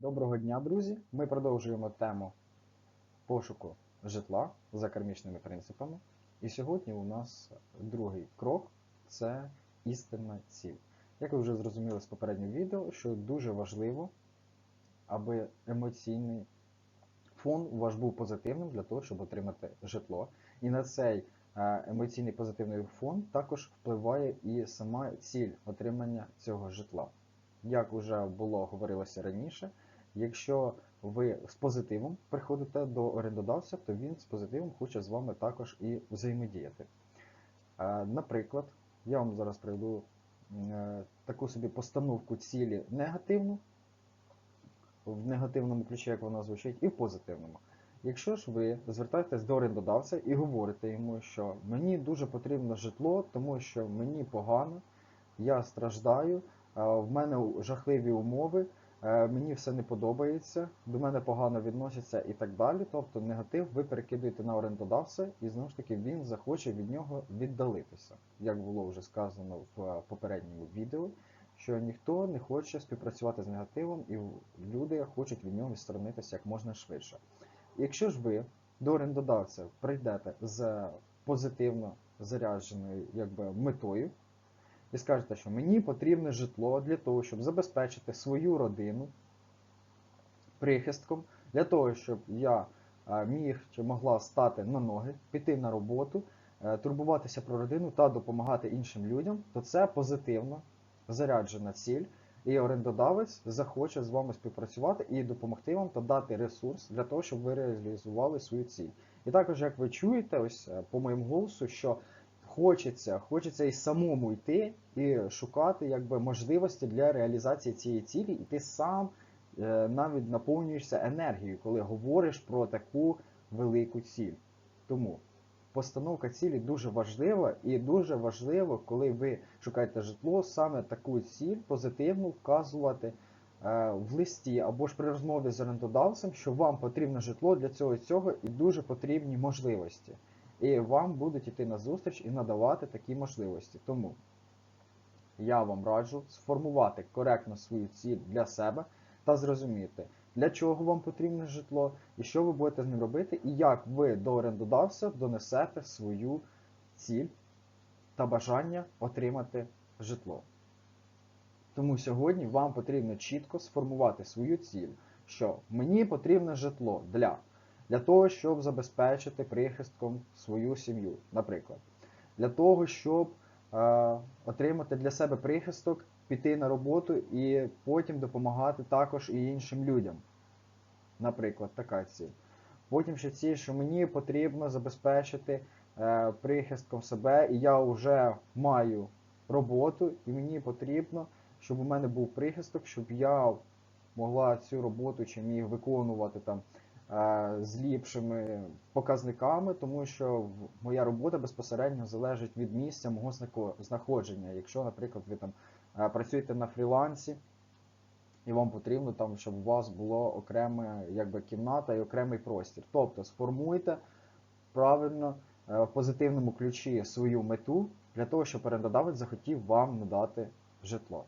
Доброго дня, друзі! Ми продовжуємо тему пошуку житла за кармічними принципами. І сьогодні у нас другий крок це істинна ціль. Як ви вже зрозуміли з попереднього відео, що дуже важливо, аби емоційний фон ваш був позитивним для того, щоб отримати житло. І на цей е, емоційний позитивний фон також впливає і сама ціль отримання цього житла. Як вже було говорилося раніше, якщо ви з позитивом приходите до орендодавця, то він з позитивом хоче з вами також і взаємодіяти. Е, Наприклад, я вам зараз приведу е, таку собі постановку цілі негативну, в негативному ключі, як вона звучить, і в позитивному. Якщо ж ви звертаєтесь до орендодавця і говорите йому, що мені дуже потрібно житло, тому що мені погано, я страждаю, е, в мене жахливі умови, мені все не подобається, до мене погано відносяться і так далі. Тобто негатив ви перекидуєте на орендодавця, і знову ж таки він захоче від нього віддалитися, як було вже сказано в е, попередньому відео. Що ніхто не хоче співпрацювати з негативом, і люди хочуть від нього відсторонитися як можна швидше. Якщо ж ви до орендодавця прийдете з позитивно зарядженою якби, метою і скажете, що мені потрібне житло для того, щоб забезпечити свою родину прихистком, для того, щоб я е, міг чи могла стати на ноги, піти на роботу, е, турбуватися про родину та допомагати іншим людям, то це позитивно заряджена ціль. І орендодавець захоче з вами співпрацювати і допомогти вам та дати ресурс для того, щоб ви реалізували свою ціль. І також, як ви чуєте, ось е, по моєму голосу, що хочеться, хочеться і самому йти і шукати якби можливості для реалізації цієї цілі, і ти сам е, навіть наповнюєшся енергією, коли говориш про таку велику ціль. Тому постановка цілі дуже важлива і дуже важливо, коли ви шукаєте житло, саме таку ціль позитивно вказувати е, в листі або ж при розмові з орендодавцем, що вам потрібне житло для цього і цього і дуже потрібні можливості. І вам будуть йти на зустріч і надавати такі можливості. Тому я вам раджу сформувати коректно свою ціль для себе та зрозуміти, для чого вам потрібне житло, і що ви будете з ним робити, і як ви до орендодавця донесете свою ціль та бажання отримати житло. Тому сьогодні вам потрібно чітко сформувати свою ціль, що мені потрібне житло для, для того, щоб забезпечити прихистком свою сім'ю, наприклад, для того, щоб е, отримати для себе прихисток, піти на роботу і потім допомагати також і іншим людям. Наприклад, така ціль. Потім ще ціль, що мені потрібно забезпечити е, прихистком себе, і я вже маю роботу, і мені потрібно, щоб у мене був прихисток, щоб я могла цю роботу чи міг виконувати там з ліпшими показниками, тому що моя робота безпосередньо залежить від місця мого знаходження. Якщо, наприклад, ви там е, працюєте на фрілансі, і вам потрібно там, щоб у вас було окрема якби, кімната і окремий простір. Тобто сформуйте правильно е, в позитивному ключі свою мету для того, щоб орендодавець захотів вам надати житло.